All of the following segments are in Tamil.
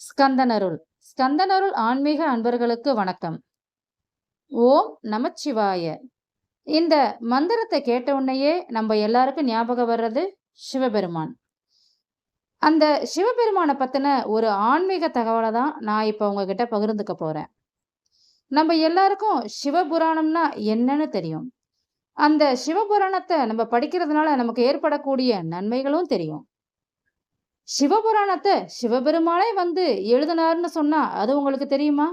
ஸ்கந்தனருள். ஸ்கந்தனருள் ஆன்மீக அன்பர்களுக்கு வணக்கம். ஓம் நமச்சிவாய. இந்த மந்திரத்தை கேட்ட உடனேயே நம்ம எல்லாருக்கும் ஞாபகம் வர்றது சிவபெருமான். அந்த சிவபெருமானை பத்தின ஒரு ஆன்மீக தகவலை தான் நான் இப்போ உங்ககிட்ட பகிர்ந்துக்க போறேன். நம்ம எல்லாருக்கும் சிவபுராணம்னா என்னன்னு தெரியும். அந்த சிவபுராணத்தை நம்ம படிக்கிறதுனால நமக்கு ஏற்படக்கூடிய நன்மைகளும் தெரியும். சிவபுராணத்தை சிவபெருமானே வந்து எழுதினார்னு சொன்னா அது உங்களுக்கு தெரியுமா?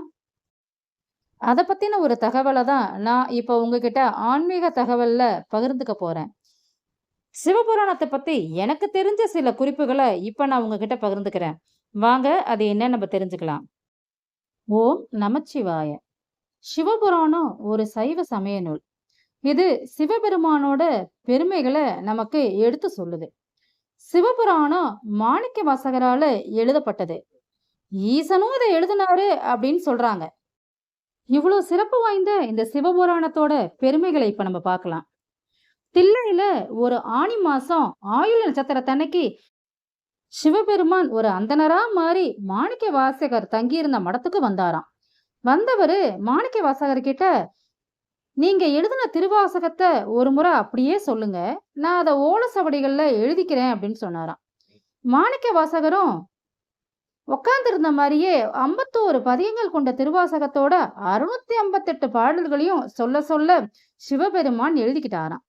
அதை பத்தின ஒரு தகவலை தான் நான் இப்போ உங்ககிட்ட ஆன்மீக தகவல்ல பகிர்ந்துக்க போறேன். சிவபுராணத்தை பத்தி எனக்கு தெரிஞ்ச சில குறிப்புகளை இப்ப நான் உங்ககிட்ட பகிர்ந்துக்கிறேன். வாங்க அது என்ன நம்ம தெரிஞ்சுக்கலாம். ஓம் நமச்சிவாய. சிவபுராணம் ஒரு சைவ சமய நூல். இது சிவபெருமானோட பெருமைகளை நமக்கு எடுத்து சொல்லுது. சிவபுராணம் மாணிக்க வாசகரால எழுதப்பட்டது. ஈசனும் அதை எழுதினாரு அப்படின்னு சொல்றாங்க. இவ்வளவு சிறப்பு வாய்ந்த இந்த சிவபுராணத்தோட பெருமைகளை இப்ப நம்ம பார்க்கலாம். தில்லையில ஒரு ஆணி மாசம் ஆயுள் நட்சத்திரத்தன்னைக்கு சிவபெருமான் ஒரு அந்தனரா மாறி மாணிக்க வாசகர் தங்கியிருந்த மடத்துக்கு வந்தாராம். வந்தவரு மாணிக்க வாசகர் கிட்ட நீங்க எழுதின திருவாசகத்தை ஒரு முறை அப்படியே சொல்லுங்க. நான் அதை ஓலசவடிகளில் எழுதிக்கிறேன் அப்படின்னு சொன்னாராம். மாணிக்க வாசகரும் உட்காந்துருந்த மாதிரியே ஐம்பத்தோரு பதியங்கள் கொண்ட திருவாசகத்தோட அறுநூத்தி ஐம்பத்தெட்டு பாடல்களையும் சொல்ல சொல்ல சிவபெருமான் எழுதிக்கிட்டாராம்.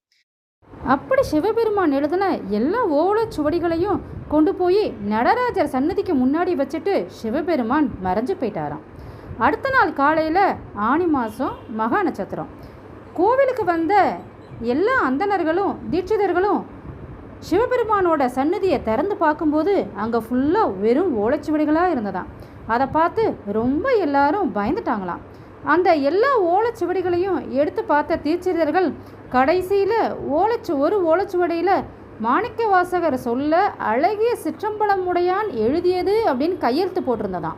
அப்படி சிவபெருமான் எழுதின எல்லா ஓலச்சுவடிகளையும் கொண்டு போய் நடராஜர் சன்னதிக்கு முன்னாடி வச்சுட்டு சிவபெருமான் மறைஞ்சு போயிட்டாராம். அடுத்த நாள் காலையில் ஆணி மாதம் மகா நட்சத்திரம். கோவிலுக்கு வந்த எல்லா அந்தணர்களும் தீட்சிதர்களும் சிவபெருமானோட சன்னதியை திறந்து பார்க்கும்போது அங்கே ஃபுல்லாக வெறும் ஓலைச்சுவடிகளாக இருந்ததாம். அதை பார்த்து ரொம்ப எல்லாரும் பயந்துட்டாங்களாம். அந்த எல்லா ஓலைச்சுவடிகளையும் எடுத்து பார்த்த தீட்சிதர்கள் கடைசியில் ஓலைச்சு ஒரு ஓலைச்சுவடியில் மாணிக்க வாசகர் சொல்ல அழகிய சிற்றம்பலமுடையான் எழுதியது அப்படின்னு கையெழுத்து போட்டிருந்ததாம்.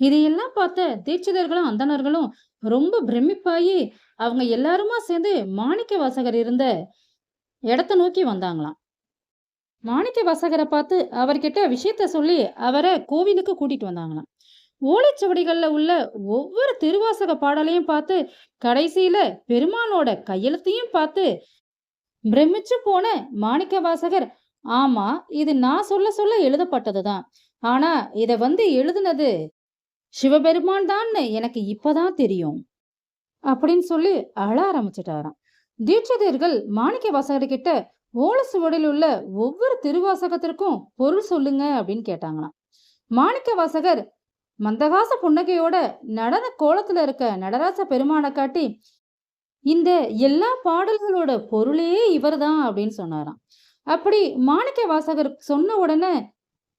இதையெல்லாம் பார்த்த தீட்சிதர்களும் அந்தணர்களும் ரொம்ப பிரமிப்பாகி அவங்க எல்லாருமா சேர்ந்து மாணிக்க வாசகர் இருந்த இடத்த நோக்கி வந்தாங்களாம். மாணிக்க வாசகரை பார்த்து அவர்கிட்ட விஷயத்த சொல்லி அவரை கோவிலுக்கு கூட்டிட்டு வந்தாங்களாம். ஓலைச்சுவடிகளில் உள்ள ஒவ்வொரு திருவாசக பாடலையும் பார்த்து கடைசியில பெருமானோட கையெழுத்தையும் பார்த்து பிரமிச்சு போன மாணிக்க வாசகர் ஆமா இது நான் சொல்ல சொல்ல எழுதப்பட்டதுதான். ஆனா இதை வந்து எழுதுனது சிவபெருமான் தான்னு எனக்கு இப்பதான் தெரியும். அப்படின்னு சொல்லி அழ ஆரம்பிச்சிட்டாராம். தீட்சிதர்கள் மாணிக்க வாசகர்கிட்ட ஓலசுவடியில் உள்ள ஒவ்வொரு திருவாசகத்திற்கும் பொருள் சொல்லுங்க அப்படின்னு கேட்டாங்களாம். மாணிக்க வாசகர் மந்தகாச புன்னகையோட நடன கோலத்துல இருக்க நடராச பெருமானை காட்டி இந்த எல்லா பாடல்களோட பொருளே இவர்தான் அப்படின்னு சொன்னாராம். அப்படி மாணிக்க வாசகர் சொன்ன உடனே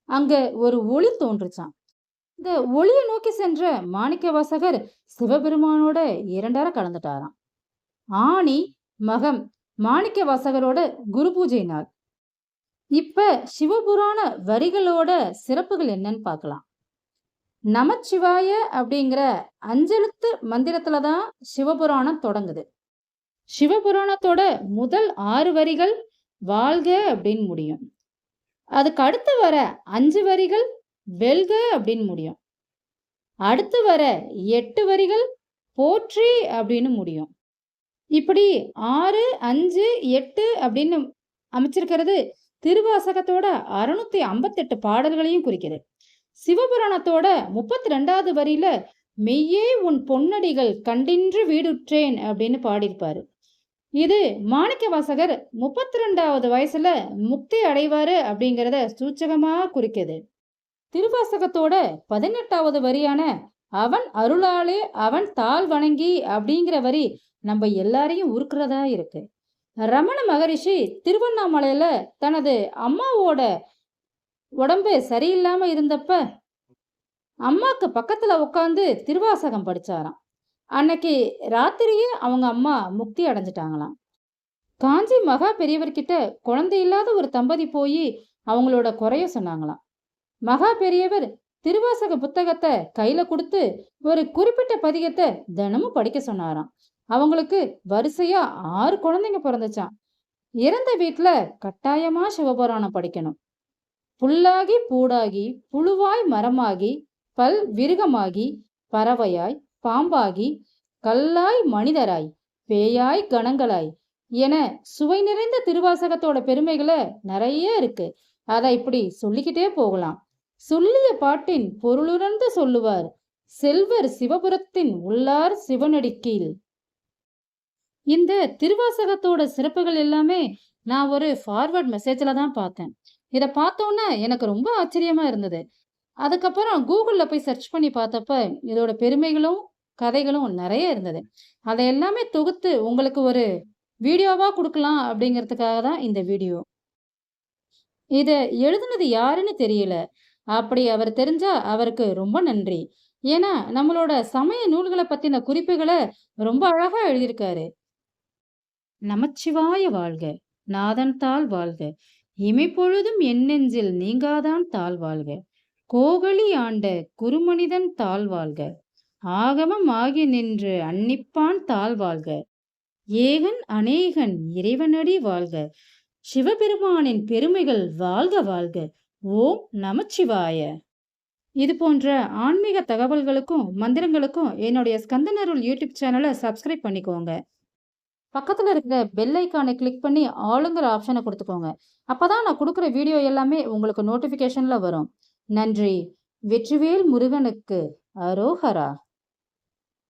அங்க ஒரு ஒளி தோன்றுச்சான் இந்த ஒளியை நோக்கி சென்ற மாணிக்க வாசகர் சிவபெருமானோட இரண்டார கலந்துட்டாராம். ஆணி மகம் மாணிக்க வாசகரோட குரு பூஜை நாள் இப்ப சிவபுராண வரிகளோட சிறப்புகள் என்னன்னு பார்க்கலாம் நமச்சிவாய அப்படிங்கிற அஞ்செழுத்து மந்திரத்துல தான் சிவபுராணம் தொடங்குது. சிவபுராணத்தோட முதல் ஆறு வரிகள் வாழ்க அப்படின்னு முடியும். அதுக்கு அடுத்து வர அஞ்சு வரிகள் வெல்க அப்படின்னு முடியும். அடுத்து வர எட்டு வரிகள் போற்றி அப்படின்னு முடியும். இப்படி ஆறு அஞ்சு எட்டு அப்படின்னு அமைச்சிருக்கிறது திருவாசகத்தோட அறுநூத்தி ஐம்பத்தெட்டு பாடல்களையும் குறிக்குது சிவபுராணத்தோட முப்பத்தி ரெண்டாவது வரியில மெய்யே உன் பொன்னடிகள் கண்டின்று வீடுற்றேன் அப்படின்னு பாடியிருப்பாரு. இது மாணிக்க வாசகர் முப்பத்தி ரெண்டாவது வயசுல முக்தி அடைவாரு அப்படிங்கிறத சூச்சகமா குறிக்குது திருவாசகத்தோட பதினெட்டாவது வரியான அவன் அருளாலே அவன் தாழ் வணங்கி அப்படிங்கிற வரி நம்ம எல்லாரையும் உருக்குறதா இருக்கு. ரமண மகரிஷி திருவண்ணாமலையில தனது அம்மாவோட உடம்பு சரியில்லாம இருந்தப்ப அம்மாக்கு பக்கத்துல உட்காந்து திருவாசகம் படிச்சாராம். அன்னைக்கு ராத்திரியே அவங்க அம்மா முக்தி அடைஞ்சிட்டாங்களாம். காஞ்சி மகா பெரியவர்கிட்ட குழந்தை இல்லாத ஒரு தம்பதி போய் அவங்களோட குறைய சொன்னாங்களாம். மகா பெரியவர் திருவாசக புத்தகத்தை கையில கொடுத்து ஒரு குறிப்பிட்ட பதிகத்தை தினமும் படிக்க சொன்னாராம். அவங்களுக்கு வரிசையா ஆறு குழந்தைங்க பிறந்துச்சான் இறந்த வீட்டுல கட்டாயமா சிவபுராணம் படிக்கணும். புல்லாகி பூடாகி புழுவாய் மரமாகி பல் விருகமாகி பறவையாய் பாம்பாகி கல்லாய் மனிதராய் பேயாய் கணங்களாய் என சுவை நிறைந்த திருவாசகத்தோட பெருமைகளை நிறைய இருக்கு. அதை இப்படி சொல்லிக்கிட்டே போகலாம். சொல்லிய பாட்டின் பொருளுணர்ந்து சொல்லுவார் செல்வர் சிவபுரத்தின் உள்ளார் சிவனடிக்கீழ். இந்த திருவாசகத்தோட சிறப்புகள் எல்லாமே நான் ஒரு ஃபார்வர்ட் மெசேஜில் தான் பார்த்தேன். இதை பார்த்தோன்னே எனக்கு ரொம்ப ஆச்சரியமா இருந்தது. அதுக்கப்புறம் கூகுளில் போய் சர்ச் பண்ணி பார்த்தப்ப இதோட பெருமைகளும் கதைகளும் நிறைய இருந்தது. அதை எல்லாமே தொகுத்து உங்களுக்கு ஒரு வீடியோவாக கொடுக்கலாம் அப்படிங்கிறதுக்காக தான் இந்த வீடியோ. இதை எழுதுனது யாருன்னு தெரியல. அப்படி அவர் தெரிஞ்சா அவருக்கு ரொம்ப நன்றி. ஏன்னா நம்மளோட சமய நூல்களை பத்தின குறிப்புகளை ரொம்ப அழகா எழுதியிருக்காரு. நமச்சிவாய வாழ்க நாதன் தாள் வாழ்க இமைப்பொழுதும் எண்ணெஞ்சில் நீங்காதான் தாழ் வாழ்க கோகலி ஆண்ட குருமனிதன் தாழ் வாழ்க ஆகமம் ஆகி நின்று அன்னிப்பான் தாழ் வாழ்க ஏகன் அநேகன் இறைவனடி வாழ்க சிவபெருமானின் பெருமைகள் வாழ்க வாழ்க ஓம் நமச்சிவாய. இது போன்ற ஆன்மீக தகவல்களுக்கும் மந்திரங்களுக்கும் என்னுடைய ஸ்கந்தனருள் யூடியூப் சேனலை சப்ஸ்கிரைப் பண்ணிக்கோங்க. பக்கத்தில் இருக்கிற பெல் ஐக்கானை கிளிக் பண்ணி ஆளுங்கிற ஆப்ஷனை கொடுத்துக்கோங்க. அப்பதான் நான் கொடுக்குற வீடியோ எல்லாமே உங்களுக்கு நோட்டிஃபிகேஷனில் வரும். நன்றி. வெற்றிவேல் முருகனுக்கு அரோஹரா.